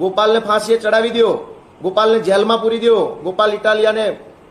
ગોપાલને ફાંસીએ ચડાવી દો ગોપાલને જેલમાં પૂરી દો ગોપાલ ઇટાલિયાને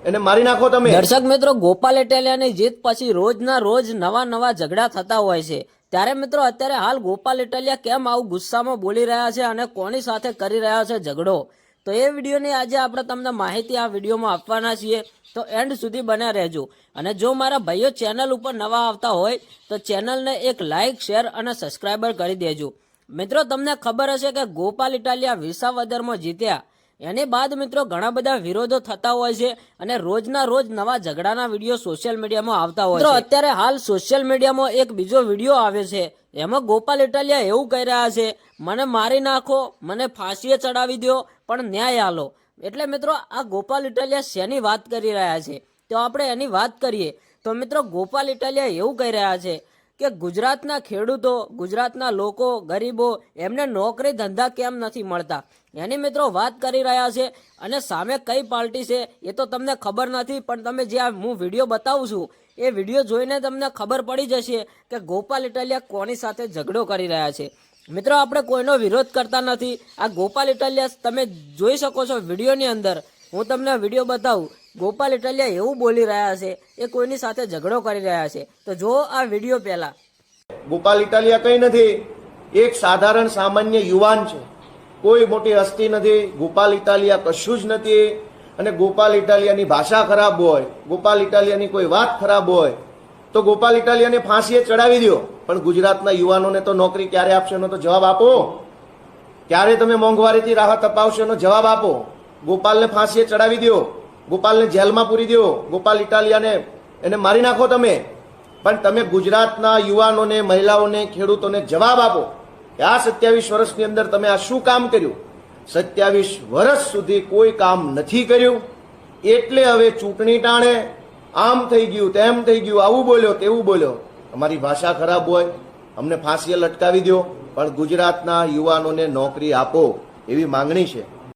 એને મારી નાખો તમે. દર્શક મિત્રો, ગોપાલ ઇટાલિયાની જીત પછી રોજના રોજ નવા નવા ઝઘડા થતા હોય છે. ત્યારે મિત્રો, અત્યારે હાલ ગોપાલ ઇટાલિયા કેમ આવું ગુસ્સામાં બોલી રહ્યા છે અને કોની સાથે કરી રહ્યા છે ઝઘડો? તો એ વિડીયોની આજે આપણે તમને માહિતી આ વિડીયોમાં આપવાના છીએ. તો એન્ડ સુધી બન્યા રહેજો. અને જો મારા ભાઈઓ ચેનલ ઉપર નવા આવતા હોય, તો ચેનલને એક લાઇક શેર અને સબસ્ક્રાઈબર કરી દેજો. મિત્રો તમને ખબર હશે કે ગોપાલ ઇટાલિયા વિસાવદરમાં જીત્યા. એની બાદ મિત્રો ઘણા બધા વિરોધો થતા હોય છે અને રોજના રોજ નવા ઝઘડાના વીડિયો સોશિયલ મીડિયામાં આવતા હોય છે. અત્યારે હાલ સોશિયલ મીડિયામાં એક બીજો વીડિયો આવે છે. એમાં ગોપાલ ઇટાલિયા એવું કહી રહ્યા છે મને મારી નાખો મને ફાંસીએ ચડાવી દો પણ ન્યાય આલો. એટલે મિત્રો આ ગોપાલ ઇટાલિયા શેની વાત કરી રહ્યા છે? તો આપણે એની વાત કરીએ. તો મિત્રો ગોપાલ ઇટાલિયા એવું કહી રહ્યા છે કે ગુજરાતના ખેડૂતો, ગુજરાતના લોકો, ગરીબો એમને નોકરી ધંધા કેમ નથી મળતા? એની મિત્રો વાત કરી રહ્યા છે અને સામે કઈ પાર્ટી છે એ તો તમને ખબર નથી, પણ તમે જે આ હું વીડિયો બતાવું છું, એ વીડિયો જોઈને તમને ખબર પડી જશે કે ગોપાલ ઇટાલિયા કોની સાથે ઝઘડો કરી રહ્યા છે. મિત્રો, આપણે કોઈનો વિરોધ કરતા નથી. આ ગોપાલ ઇટાલિયા, તમે જોઈ શકો છો વિડીયોની અંદર હું તમને વીડિયો બતાવું. ગોપાલ ઇટાલિયા એવું બોલી રહ્યા છે એ કોઈની સાથે ઝઘડો કરી રહ્યા છે. તો જો આ વીડિયો પહેલા. ગોપાલ ઇટાલિયા કઈ નથી. એક સાધારણ સામાન્ય યુવાન છે. કોઈ મોટી હસ્તી નથી. ગોપાલ ઇટાલિયા કશું જ નથી. અને ગોપાલ ઇટાલિયાની ભાષા ખરાબ હોય, ગોપાલ ઇટાલિયાની કોઈ વાત ખરાબ હોય, તો ગોપાલ ઇટાલિયાને ફાંસીએ ચડાવી દો. પણ ગુજરાતના યુવાનોને તો નોકરી ક્યારે આપશો એનો તો જવાબ આપો. ક્યારે તમે મોંઘવારીથી રાહત અપાવશો એનો જવાબ આપો. ગોપાલને ફાંસીએ ચડાવી દો ગોપાલને જેલમાં પૂરી દો ગોપાલ ઇટાલિયાને એને મારી નાખો તમે. પણ તમે ગુજરાતના યુવાનોને, મહિલાઓને, ખેડૂતોને જવાબ આપો. કે આ સત્યાવીસ વર્ષની અંદર તમે આ શું કામ કર્યું? સત્યાવીસ વર્ષ સુધી કોઈ કામ નથી કર્યું. એટલે હવે ચૂંટણી ટાણે આમ થઈ ગયું, તેમ થઈ ગયું, આવું બોલ્યો, તેવું બોલ્યો. અમારી ભાષા ખરાબ હોય, અમને ફાંસીએ લટકાવી દો પણ ગુજરાતના યુવાનોને નોકરી આપો એવી માંગણી છે.